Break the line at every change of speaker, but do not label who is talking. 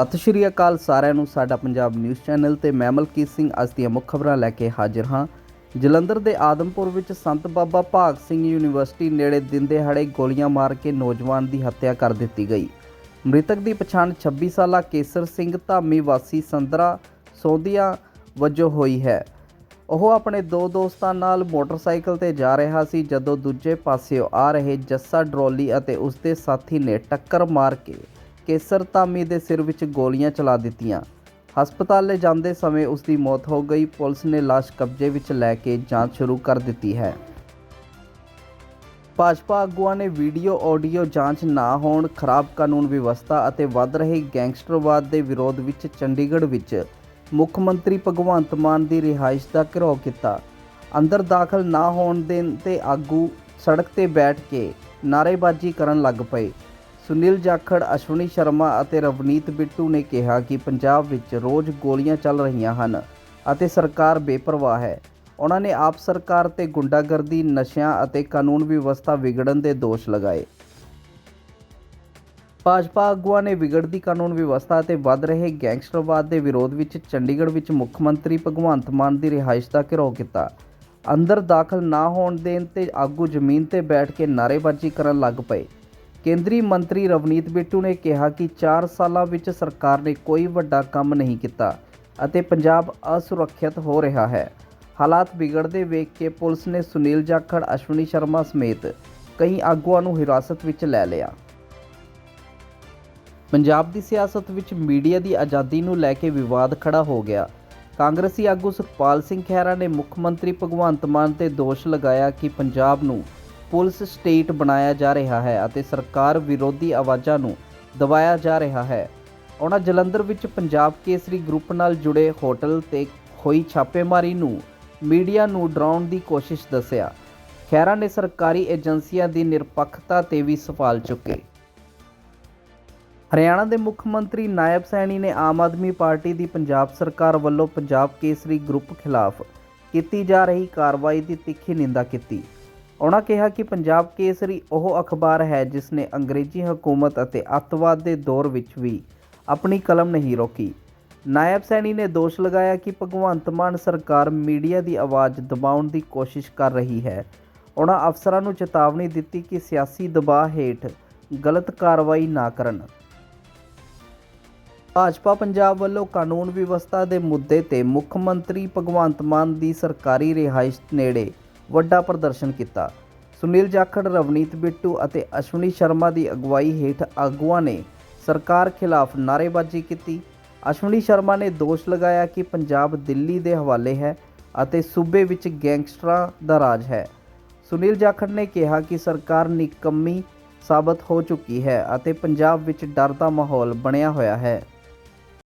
ਸਤਿ ਸ਼੍ਰੀ ਅਕਾਲ ਸਾਰਿਆਂ ਨੂੰ, ਸਾਡਾ ਪੰਜਾਬ ਨਿਊਜ਼ ਚੈਨਲ ਤੇ ਮੈਂ ਮਲਕੀਤ ਸਿੰਘ ਅੱਜ ਦੀਆਂ ਮੁੱਖ ਖਬਰਾਂ ਲੈ ਕੇ ਹਾਜ਼ਰ ਹਾਂ। ਜਲੰਧਰ ਦੇ ਆਦਮਪੁਰ ਵਿੱਚ ਸੰਤ ਬਾਬਾ ਭਾਗ ਸਿੰਘ ਯੂਨੀਵਰਸਿਟੀ ਨੇੜੇ ਦਿਨ ਦਿਹਾੜੇ ਗੋਲੀਆਂ ਮਾਰ ਕੇ ਨੌਜਵਾਨ ਦੀ ਹੱਤਿਆ ਕਰ ਦਿੱਤੀ ਗਈ। ਮ੍ਰਿਤਕ ਦੀ ਪਛਾਣ 26 ਸਾਲਾ ਕੇਸਰ ਸਿੰਘ ਧਾਮੀ ਵਾਸੀ ਸੰਦਰਾ ਸੋਧੀਆ ਵਜੋਂ ਹੋਈ ਹੈ। ਉਹ ਆਪਣੇ ਦੋ ਦੋਸਤਾਂ ਨਾਲ ਮੋਟਰਸਾਈਕਲ ਤੇ ਜਾ ਰਿਹਾ ਸੀ, ਜਦੋਂ ਦੂਜੇ ਪਾਸਿਓਂ ਆ ਰਹੇ ਜੱਸਾ ਡਰੋਲੀ ਅਤੇ ਉਸਦੇ ਸਾਥੀ ਨੇ ਟੱਕਰ ਮਾਰ ਕੇ ਕੇਸਰ ਧਾਮੀ ਦੇ ਸਿਰ ਵਿੱਚ ਗੋਲੀਆਂ ਚਲਾ ਦਿੱਤੀਆਂ। ਹਸਪਤਾਲ ਲੈ ਜਾਂਦੇ ਸਮੇਂ ਉਸ ਦੀ ਮੌਤ ਹੋ ਗਈ। ਪੁਲਿਸ ਨੇ ਲਾਸ਼ ਕਬਜ਼ੇ ਵਿੱਚ ਲੈ ਕੇ ਜਾਂਚ ਸ਼ੁਰੂ ਕਰ ਦਿੱਤੀ ਹੈ। ਭਾਜਪਾ ਆਗੂਆਂ ਨੇ ਵੀਡੀਓ, ਆਡੀਓ ਜਾਂਚ ਨਾ ਹੋਣ, ਖਰਾਬ ਕਾਨੂੰਨ ਵਿਵਸਥਾ ਅਤੇ ਵੱਧ ਰਹੇ ਗੈਂਗਸਟਰਵਾਦ ਦੇ ਵਿਰੋਧ ਵਿੱਚ ਚੰਡੀਗੜ੍ਹ ਵਿੱਚ ਮੁੱਖ ਮੰਤਰੀ ਭਗਵੰਤ ਮਾਨ ਦੀ ਰਿਹਾਇਸ਼ ਦਾ ਘਿਰਾਓ ਕੀਤਾ। ਅੰਦਰ ਦਾਖਲ ਨਾ ਹੋਣ ਦੇਣ ਤੇ ਆਗੂ ਸੜਕ ਤੇ ਬੈਠ ਕੇ ਨਾਅਰੇਬਾਜ਼ੀ ਕਰਨ ਲੱਗ ਪਏ। ਸੁਨੀਲ ਜਾਖੜ, ਅਸ਼ਵਨੀ ਸ਼ਰਮਾ ਅਤੇ ਰਵਨੀਤ ਬਿੱਟੂ ਨੇ ਕਿਹਾ ਕਿ ਪੰਜਾਬ ਵਿੱਚ ਰੋਜ਼ ਗੋਲੀਆਂ ਚੱਲ ਰਹੀਆਂ ਹਨ ਅਤੇ ਸਰਕਾਰ ਬੇਪਰਵਾਹ ਹੈ। ਉਹਨਾਂ ਨੇ ਆਪ ਸਰਕਾਰ ਤੇ ਗੁੰਡਾਗਰਦੀ, ਨਸ਼ਿਆਂ ਅਤੇ ਕਾਨੂੰਨ ਵਿਵਸਥਾ ਵਿਗੜਨ ਦੇ ਦੋਸ਼ ਲਗਾਏ। ਭਾਜਪਾ ਆਗੂਆਂ ਨੇ ਵਿਗੜਦੀ ਕਾਨੂੰਨ ਵਿਵਸਥਾ ਅਤੇ ਵੱਧ ਰਹੇ ਗੈਂਗਸਟਰਵਾਦ ਦੇ ਵਿਰੋਧ ਵਿੱਚ ਚੰਡੀਗੜ੍ਹ ਵਿੱਚ ਮੁੱਖ ਮੰਤਰੀ ਭਗਵੰਤ ਮਾਨ ਦੀ ਰਿਹਾਇਸ਼ ਦਾ ਘਿਰਾਓ ਕੀਤਾ। ਅੰਦਰ ਦਾਖਲ ਨਾ ਹੋਣ ਦੇਣ ਤੇ ਆਗੂ ਜ਼ਮੀਨ ਤੇ ਬੈਠ ਕੇ ਨਾਅਰੇਬਾਜ਼ੀ ਕਰਨ ਲੱਗ ਪਏ। ਕੇਂਦਰੀ ਮੰਤਰੀ ਰਵਨੀਤ ਬਿੱਟੂ ਨੇ ਕਿਹਾ ਕਿ 4 ਸਾਲਾਂ ਵਿੱਚ ਸਰਕਾਰ ਨੇ ਕੋਈ ਵੱਡਾ ਕੰਮ ਨਹੀਂ ਕੀਤਾ ਅਤੇ ਪੰਜਾਬ ਅਸੁਰੱਖਿਅਤ ਹੋ ਰਿਹਾ ਹੈ। ਹਾਲਾਤ ਵਿਗੜਦੇ ਵੇਖ ਕੇ ਪੁਲਿਸ ਨੇ ਸੁਨੀਲ ਜਾਖੜ, ਅਸ਼ਵਨੀ ਸ਼ਰਮਾ ਸਮੇਤ ਕਈ ਆਗੂਆਂ ਨੂੰ ਹਿਰਾਸਤ ਵਿੱਚ ਲੈ ਲਿਆ। ਪੰਜਾਬ ਦੀ ਸਿਆਸਤ ਵਿੱਚ ਮੀਡੀਆ ਦੀ ਆਜ਼ਾਦੀ ਨੂੰ ਲੈ ਕੇ ਵਿਵਾਦ ਖੜਾ ਹੋ ਗਿਆ। ਕਾਂਗਰਸੀ ਆਗੂ ਸੁਖਪਾਲ ਸਿੰਘ ਖਹਿਰਾ ਨੇ ਮੁੱਖ ਮੰਤਰੀ ਭਗਵੰਤ ਮਾਨ ਤੇ ਦੋਸ਼ ਲਗਾਇਆ ਕਿ ਪੰਜਾਬ ਨੂੰ ਪੁਲਿਸ ਸਟੇਟ ਬਣਾਇਆ ਜਾ ਰਿਹਾ ਹੈ ਅਤੇ ਸਰਕਾਰ ਵਿਰੋਧੀ ਆਵਾਜ਼ਾਂ ਨੂੰ ਦਬਾਇਆ ਜਾ ਰਿਹਾ ਹੈ। ਉਹਨਾਂ ਜਲੰਧਰ ਵਿੱਚ ਪੰਜਾਬ ਕੇਸਰੀ ਗਰੁੱਪ ਨਾਲ ਜੁੜੇ ਹੋਟਲ ਤੇ ਹੋਈ ਛਾਪੇਮਾਰੀ ਨੂੰ ਮੀਡੀਆ ਨੂੰ ਡਰਾਉਣ ਦੀ ਕੋਸ਼ਿਸ਼ ਦੱਸਿਆ। ਖਹਿਰਾ ਨੇ ਸਰਕਾਰੀ ਏਜੰਸੀਆਂ ਦੀ ਨਿਰਪੱਖਤਾ ਤੇ ਵੀ ਸਵਾਲ ਚੁੱਕੇ। ਹਰਿਆਣਾ ਦੇ ਮੁੱਖ ਮੰਤਰੀ ਨਾਇਬ ਸੈਣੀ ਨੇ ਆਮ ਆਦਮੀ ਪਾਰਟੀ ਦੀ ਪੰਜਾਬ ਸਰਕਾਰ ਵੱਲੋਂ ਪੰਜਾਬ ਕੇਸਰੀ ਗਰੁੱਪ ਖਿਲਾਫ ਕੀਤੀ ਜਾ ਰਹੀ ਕਾਰਵਾਈ ਦੀ ਤਿੱਖੀ ਨਿੰਦਾ ਕੀਤੀ। ਉਹਨਾਂ ਕਿਹਾ ਕਿ ਪੰਜਾਬ ਕੇਸਰੀ ਉਹ ਅਖਬਾਰ ਹੈ ਜਿਸ ਨੇ ਅੰਗਰੇਜ਼ੀ ਹਕੂਮਤ ਅਤੇ ਅੱਤਵਾਦ ਦੇ ਦੌਰ ਵਿੱਚ ਵੀ ਆਪਣੀ ਕਲਮ ਨਹੀਂ ਰੋਕੀ। ਨਾਇਬ ਸੈਣੀ ਨੇ ਦੋਸ਼ ਲਗਾਇਆ ਕਿ ਭਗਵੰਤ ਮਾਨ ਸਰਕਾਰ ਮੀਡੀਆ ਦੀ ਆਵਾਜ਼ ਦਬਾਉਣ ਦੀ ਕੋਸ਼ਿਸ਼ ਕਰ ਰਹੀ ਹੈ। ਉਹਨਾਂ ਅਫਸਰਾਂ ਨੂੰ ਚੇਤਾਵਨੀ ਦਿੱਤੀ ਕਿ ਸਿਆਸੀ ਦਬਾਅ ਹੇਠ ਗਲਤ ਕਾਰਵਾਈ ਨਾ ਕਰਨ। ਭਾਜਪਾ ਪੰਜਾਬ ਵੱਲੋਂ ਕਾਨੂੰਨ ਵਿਵਸਥਾ ਦੇ ਮੁੱਦੇ ਤੇ ਮੁੱਖ ਮੰਤਰੀ ਭਗਵੰਤ ਮਾਨ ਦੀ ਸਰਕਾਰੀ ਰਿਹਾਇਸ਼ ਨੇੜੇ ਵੱਡਾ ਪ੍ਰਦਰਸ਼ਨ ਕੀਤਾ। ਸੁਨੀਲ ਜਾਖੜ, ਰਵਨੀਤ ਬਿੱਟੂ ਅਤੇ ਅਸ਼ਵਨੀ ਸ਼ਰਮਾ ਦੀ ਅਗਵਾਈ ਹੇਠ ਆਗੂਆਂ ਨੇ ਸਰਕਾਰ ਖਿਲਾਫ ਨਾਅਰੇਬਾਜ਼ੀ ਕੀਤੀ। ਅਸ਼ਵਨੀ ਸ਼ਰਮਾ ਨੇ ਦੋਸ਼ ਲਗਾਇਆ ਕਿ ਪੰਜਾਬ ਦਿੱਲੀ ਦੇ ਹਵਾਲੇ ਹੈ ਅਤੇ ਸੂਬੇ ਵਿੱਚ ਗੈਂਗਸਟਰਾਂ ਦਾ ਰਾਜ ਹੈ। ਸੁਨੀਲ ਜਾਖੜ ਨੇ ਕਿਹਾ ਕਿ ਸਰਕਾਰ ਨਿਕੰਮੀ ਸਾਬਤ ਹੋ ਚੁੱਕੀ ਹੈ ਅਤੇ ਪੰਜਾਬ ਵਿੱਚ ਡਰ ਦਾ ਮਾਹੌਲ ਬਣਿਆ ਹੋਇਆ ਹੈ।